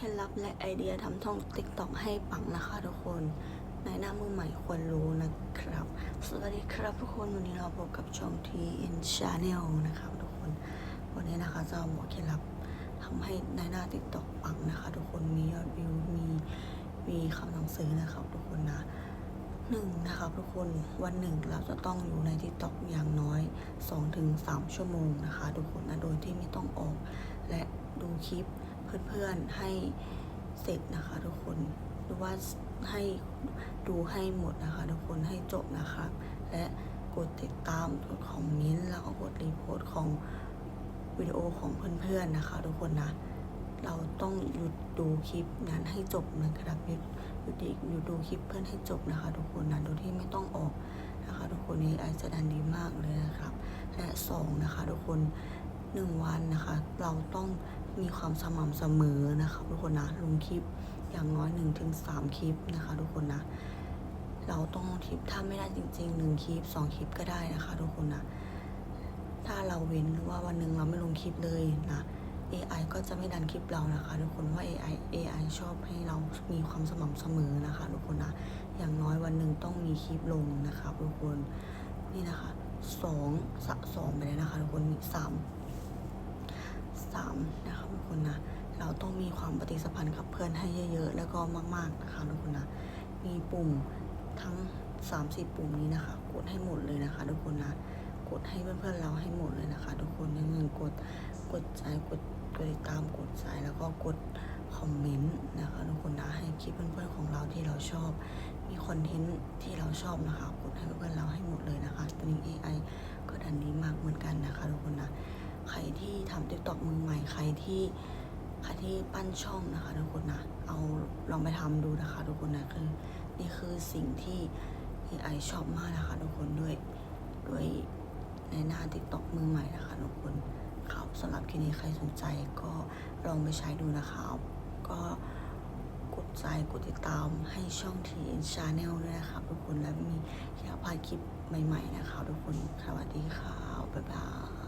เคล็ดลับและไอเดียทำท่องติ๊กต็อกให้ปังนะคะทุกคนในหน้ามือใหม่ควรรู้นะครับ สวัสดีครับทุกคนวันนี้เราพบกับช่อง TN Channel นะครับทุกคน วันนี้นะคะจะเอาเคล็ดลับทำให้ในหน้าติ๊กต็อกปังนะคะ ทุกคนมียอดวิวมีมีคำสั่งซื้อนะครับ ทุกคนนะหนึ่งนะครับทุกคนวันหนึ่งเราจะต้องอยู่ในทิกตอกอย่างน้อย 2-3 ชั่วโมงนะคะ ทุกคนนะโดยที่ไม่ต้องออกและดูคลิป เพื่อนๆให้เสร็จนะคะทุกคน หรือว่าให้ดูให้หมดนะคะทุกคนให้จบนะคะและกดติดตามกดคอมเมนต์แล้วก็กดรีโพสต์ของวิดีโอของเพื่อนๆนะคะ ทุกคนนะเราต้องหยุดดูคลิปนั้นให้จบนะครับหยุดหยุดหยุดดูคลิปเพื่อนให้จบนะคะ ทุกคนนะโดยที่ไม่ต้องออกนะคะ ทุกคนนี้ไอจะดันดีมากเลยนะครับ และสองนะคะ ทุกคนหนึ่งวันนะคะ เราต้อง มีความสม่ำเสมอนะคะทุกคนนะลงคลิปอย่างน้อยหนึ่งถึงสามคลิปนะคะทุกคนนะ เราต้องคลิปถ้าไม่ได้จริงๆหนึ่งคลิปสองคลิปก็ได้นะคะทุกคนนะถ้าเราเว้นหรือว่าวันหนึ่งเราไม่ลงคลิปเลยนะ AI ก็จะไม่ดันคลิปเรานะคะทุกคนว่า AI AI ชอบให้เรามีความสม่ำเสมอนะคะทุกคนนะอย่างน้อยวันหนึ่งต้องมีคลิปลงนะคะทุกคนนี่นะคะสองสะสองไปเลยนะคะทุกคนสามสามนะคะทุกคนนะเรา ต้องมีความปฏิสัมพันธ์กับเพื่อนให้เยอะ ๆ แล้วก็มาก ๆ นะคะทุกคนนะ มีปุ่มทั้งสามสี่ปุ่มนี้นะคะ กดให้หมดเลยนะคะทุกคนนะ กดให้เพื่อนๆเราให้หมดเลยนะคะ ทุกคนอย่าลืมกด กดใจกดกดติดตาม กดใจแล้วก็กดคอมเมนต์นะคะทุกคนนะให้คลิปเพื่อนๆของเราที่เราชอบ มีคอนเทนต์ที่เราชอบนะคะ กดให้เพื่อนๆเราให้หมดเลยนะคะตัวนี้ AI ก็ดันดีมากเหมือนกันนะคะทุกคนนะ ใครที่ทำติ๊กต็อกมือใหม่ ใครที่ ใครที่ปั้นช่องนะคะทุกคนนะเอาลองไปทำดูนะคะทุกคนนะคือนี่คือสิ่งที่ AI ชอบมากนะคะทุกคนด้วยด้วยในหน้าติ๊กต็อกมือใหม่นะคะทุกคนครับสำหรับคลิปนี้ใครสนใจก็ลองไปใช้ดูนะครับก็กดใจกดติดตามให้ช่อง TN Channel ด้วยนะครับทุกคนและมีอยากพาคลิปใหม่ ๆ นะคะทุกคนสวัสดีค่ะบ๊ายบาย